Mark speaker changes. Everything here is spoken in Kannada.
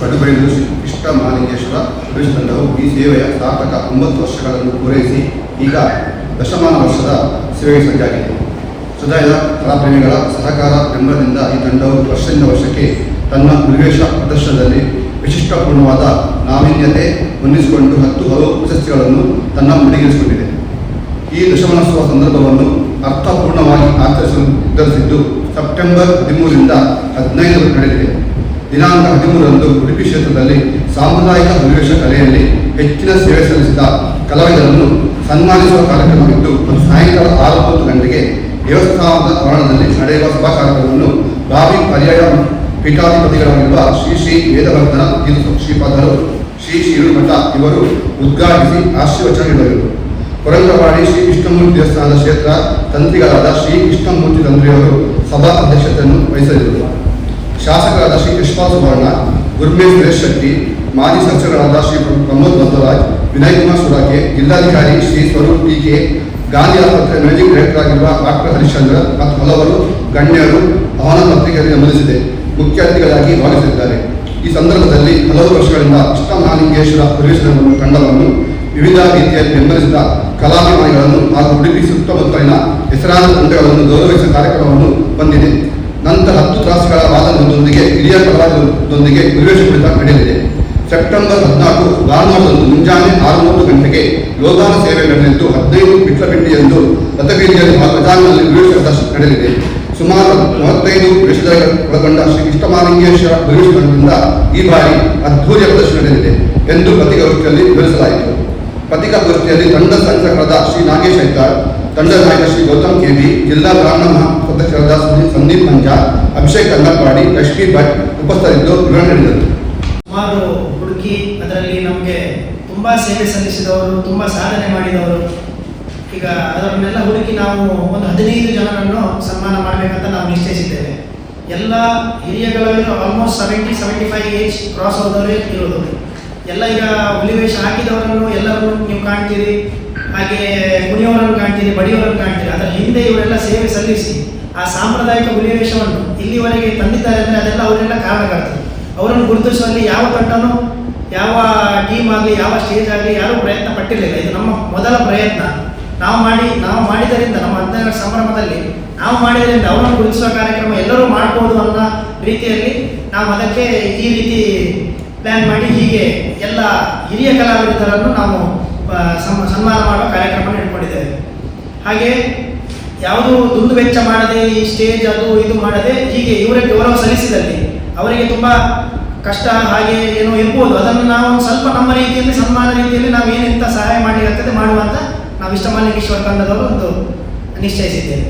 Speaker 1: ಕಡುಬೈಲು ಶ್ರೀ ಕೃಷ್ಣ ಮಹಾಲಿಂಗೇಶ್ವರ ಪ್ರವೇಶ ತಂಡವು ಈ ಸೇವೆಯ ಸಾರ್ಥಕ ಒಂಬತ್ತು ವರ್ಷಗಳನ್ನು ಪೂರೈಸಿ ಈಗ ದಶಮಾನ ವರ್ಷದ ಸೇವೆಗೆ ಸಜ್ಜಾಗಿದೆ ಸದಾಯ ಕಲಾಪ್ರೇಮಿಗಳ ಸಹಕಾರ ಬೆಂಬಲದಿಂದ ಈ ತಂಡವು ವರ್ಷದಿಂದ ವರ್ಷಕ್ಕೆ ತನ್ನ ನಿರ್ವೇಶ ಪ್ರದರ್ಶನದಲ್ಲಿ ವಿಶಿಷ್ಟಪೂರ್ಣವಾದ ನಾವೀನ್ಯತೆ ಹೊಂದಿಸಿಕೊಂಡು ಹತ್ತು ಹಲವು ಪ್ರಶಸ್ತಿಗಳನ್ನು ತನ್ನ ಮುಡಿಗೇರಿಸಿಕೊಂಡಿದೆ. ಈ ದಶಮಾನೋತ್ಸವ ಸಂದರ್ಭವನ್ನು ಅರ್ಥಪೂರ್ಣವಾಗಿ ಆಚರಿಸಲು ನಿರ್ಧರಿಸಿದ್ದು ಸೆಪ್ಟೆಂಬರ್ ಹದಿಮೂರರಿಂದ ಹದಿನೈದರ ನಡೆದಿದೆ ದಿನಾಂಕ ಹದಿಮೂರರಂದು ಉಡುಪಿ ಕ್ಷೇತ್ರದಲ್ಲಿ ಸಾಮುದಾಯಿಕ ಅಧಿವೇಶ ಕಲೆಯಲ್ಲಿ ಹೆಚ್ಚಿನ ಸೇವೆ ಸಲ್ಲಿಸಿದ ಕಲಾವಿದರನ್ನು ಸನ್ಮಾನಿಸುವ ಕಾರ್ಯಕ್ರಮವಿದ್ದು ಸಾಯಂಕಾಲ ಆರು ಮೂವತ್ತು ಗಂಟೆಗೆ ದೇವಸ್ಥಾನದ ಆವರಣದಲ್ಲಿ ನಡೆಯುವ ಸಭಾ ಕಾರ್ಯಕ್ರಮವನ್ನು ಬಾವಿ ಪರ್ಯಾಯ ಪೀಠಾಧಿಪತಿಗಳಾಗಿರುವ ಶ್ರೀ ಶ್ರೀ ವೇದವರ್ಧನ ತೀರ್ಥ ಶ್ರೀಪಾದರು, ಶ್ರೀ ಶ್ರೀಮಠ ಇವರು ಉದ್ಘಾಟಿಸಿ ಆಶೀರ್ವಚನ ನೀಡಲಿರುವರು ಕೊರಂಗವಾಡಿ ಶ್ರೀ ಕೃಷ್ಣಮೂರ್ತಿ ದೇವಸ್ಥಾನದ ಕ್ಷೇತ್ರ ತಂತ್ರಿಗಳಾದ ಶ್ರೀ ಕೃಷ್ಣಮೂರ್ತಿ ತಂತ್ರಿಯವರು ಸಭಾ ಅಧ್ಯಕ್ಷತೆಯನ್ನು ವಹಿಸಲಿರುವರು ಶಾಸಕರಾದ ಶ್ರೀ ಕೃಷ್ಣ ಸುವರ್ಣ ಗುರ್ಮೇ ಸುರೇಶ್ ಶೆಟ್ಟಿ, ಮಾಜಿ ಸಚಿವರಾದ ಶ್ರೀ ಪ್ರಮೋದ್ ಬಸವರಾಜ್ ವಿನಯ್ ಕುಮಾರ್ ಸುರಾಕೆ, ಜಿಲ್ಲಾಧಿಕಾರಿ ಶ್ರೀ ಸ್ವರೂಪ್ ಟಿಕೆ ಗಾಂಧಿ ಆಸ್ಪತ್ರೆ ಮ್ಯಾನೇಜಿಂಗ್ ಡೈರೆಕ್ಟರ್ ಆಗಿರುವ ಡಾಕ್ಟರ್ ಹರಿಶ್ಚಂದ್ರ ಮತ್ತು ಹಲವರು ಗಣ್ಯರು ಅವನ ಪತ್ರಿಕೆಯಲ್ಲಿ ನಮೂದಿಸಿದೆ, ಮುಖ್ಯ ಅತಿಥಿಗಳಾಗಿ ಭಾವಿಸಿದ್ದಾರೆ ಈ ಸಂದರ್ಭದಲ್ಲಿ ಹಲವು ವರ್ಷಗಳಿಂದ ಅಷ್ಟ ಮಹಾಲಿಂಗೇಶ್ವರ ಪರಿವೇಶನ ತಂಡವನ್ನು ವಿವಿಧ ರೀತಿಯಲ್ಲಿ ಬೆಂಬಲಿಸಿದ ಕಲಾಭಿಮಾನಿಗಳನ್ನು ಹಾಗೂ ಉಡುಪಿ ಸುತ್ತಮುತ್ತಲಿನ ಹೆಸರಾದ ತಂಡಗಳನ್ನು ಗೌರವಿಸುವ ಕಾರ್ಯಕ್ರಮವನ್ನು ಹೊಂದಿದೆ ನಂತರ ಹತ್ತು ತಾಸುಗಳ ವಾದನದೊಂದಿಗೆ, ಹಿರಿಯ ಕಲಾವಿದರೊಂದಿಗೆ ಪರಿವೇಶ ಕುರಿತ ನಡೆಯಲಿದೆ ಸೆಪ್ಟೆಂಬರ್ ಹದಿನಾಲ್ಕು ಭಾನುವಾರದಂದು ಮುಂಜಾನೆ ಆರು ಮೂವತ್ತು ಗಂಟೆಗೆ ಯೋಗಾನ ಸೇವೆ ನಡೆದಿದ್ದು, ಹದಿನೈದು ಪಿಟ್ಲಪಿಂಡಿಯಂದು ರಥಬೀದಿಯಲ್ಲಿ ಹಾಗೂ ಗಜಾನಲ್ಲಿ ಪ್ರದರ್ಶನ ನಡೆಯಲಿದೆ ಸುಮಾರು ಮೂವತ್ತೈದು ವಿಷಯಗಳ ಒಳಗೊಂಡ ಶ್ರೀ ಕೃಷ್ಣಮಾಲಿಂಗೇಶ್ವರ ಪ್ರವೇಶ ತಂಡದಿಂದ ಈ ಬಾರಿ ಅದ್ಭುತ ಪ್ರದರ್ಶನ ನಡೆಯಲಿದೆ ಎಂದು ಪತ್ರಿಕಾಗೋಷ್ಠಿಯಲ್ಲಿ ವಿವರಿಸಲಾಯಿತು. ಪತ್ರಿಕಾಗೋಷ್ಠಿಯಲ್ಲಿ ತಂಡ ಸಂಚಾಲಕರಾದ ಶ್ರೀ ನಾಗೇಶ್ ಐತಾಳ್ ತಂಡ ನಾಯಕ ಶ್ರೀ ಗೌತಮ್ ಕೆಬಿ ಜಿಲ್ಲಾ ಬ್ರಾಹ್ಮಣ ಮಹಾಸದಸ್ಯರಾದ ಮಂಜಾ ಅಭಿಷೇಕ್ ಅಂಗನವಾಡಿ ಲಕ್ಷ್ಮೀ ಭಟ್ ಉಪಸ್ಥಿತರಿದ್ದು ಗೃಹ ನೀಡಿದರು.
Speaker 2: ಸುಮಾರು ಹುಡುಕಿ ಅದರಲ್ಲಿ ನಮಗೆ ತುಂಬ ಸೇವೆ ಸಲ್ಲಿಸಿದವರು, ತುಂಬ ಸಾಧನೆ ಮಾಡಿದವರು. ಈಗ ಅದರನ್ನೆಲ್ಲ ಹುಡುಕಿ ನಾವು ಒಂದು ಹದಿನೈದು ಜನರನ್ನು ಸನ್ಮಾನ ಮಾಡಬೇಕಂತ ನಾವು ನಿಶ್ಚಯಿಸಿದ್ದೇವೆ. ಎಲ್ಲ ಹಿರಿಯಗಳಲ್ಲೂ almost seventy seventy five age cross ಆದವರೇ ಇರೋದು. ಎಲ್ಲ ಈಗ ಹುಲಿವೇಶ ಹಾಕಿದವರನ್ನು ಎಲ್ಲರೂ ನೀವು ಕಾಣ್ತೀರಿ, ಹಾಗೆ ಕುಣಿಯವರನ್ನು ಕಾಣ್ತೀರಿ, ಬಡಿಯವರನ್ನು ಕಾಣ್ತೀರಿ. ಅದರ ಹಿಂದೆ ಇವರೆಲ್ಲ ಸೇವೆ ಸಲ್ಲಿಸಿ ಆ ಸಾಂಪ್ರದಾಯಿಕ ಹುಲಿವೇಷವನ್ನು ಇಲ್ಲಿವರೆಗೆ ತಂದಿದ್ದಾರೆ ಅಂದರೆ ಅದೆಲ್ಲ ಅವರೆಲ್ಲ ಕಾರಣಕರ್ತರು. ಅವರನ್ನು ಗುರುತಿಸುವಲ್ಲಿ ಯಾವ ತಂಡನೂ, ಯಾವ ಟೀಮ್ ಆಗಲಿ, ಯಾವ ಸ್ಟೇಜ್ ಆಗಲಿ ಯಾರೂ ಪ್ರಯತ್ನ ಪಟ್ಟಿರಲಿಲ್ಲ. ಇದು ನಮ್ಮ ಮೊದಲ ಪ್ರಯತ್ನ. ನಾವು ಮಾಡಿ, ನಾವು ಮಾಡಿದ್ದರಿಂದ ನಮ್ಮ ಹದಿನೈದರ ಸಂಭ್ರಮದಲ್ಲಿ ನಾವು ಮಾಡಿದ್ರಿಂದ ಅವರನ್ನು ಗುರುತಿಸುವ ಕಾರ್ಯಕ್ರಮ ಎಲ್ಲರೂ ಮಾಡ್ಬೋದು ಅನ್ನೋ ರೀತಿಯಲ್ಲಿ ನಾವು ಅದಕ್ಕೆ ಈ ರೀತಿ ಪ್ಲ್ಯಾನ್ ಮಾಡಿ ಹೀಗೆ ಎಲ್ಲ ಹಿರಿಯ ಕಲಾವಿದರನ್ನು ನಾವು ಸನ್ಮಾನ ಮಾಡುವ ಕಾರ್ಯಕ್ರಮ ಇಟ್ಕೊಂಡಿದ್ದೇವೆ. ಹಾಗೆ ಯಾವುದು ದುಡ್ಡು ವೆಚ್ಚ ಮಾಡದೆ, ಈ ಸ್ಟೇಜ್ ಅದು ಇದು ಮಾಡದೆ, ಹೀಗೆ ಇವರೇ ಗೌರವ ಸಲ್ಲಿಸಿದಲ್ಲಿ ಅವರಿಗೆ ತುಂಬ ಕಷ್ಟ ಹಾಗೆ ಏನೋ ಇರ್ಬೋದು. ಅದನ್ನು ನಾವು ಸ್ವಲ್ಪ ನಮ್ಮ ರೀತಿಯಲ್ಲಿ, ಸನ್ಮಾನ ರೀತಿಯಲ್ಲಿ ನಾವು ಏನೆಂತ ಸಹಾಯ ಮಾಡಲಿಕ್ಕಾಗ್ತದೆ ಮಾಡುವಂತ ನಾವು ಇಷ್ಟಮಾಲಿಕೇಶ್ವರ ತಂಡದವರು ಒಂದು ನಿಶ್ಚಯಿಸಿದ್ದೇವೆ.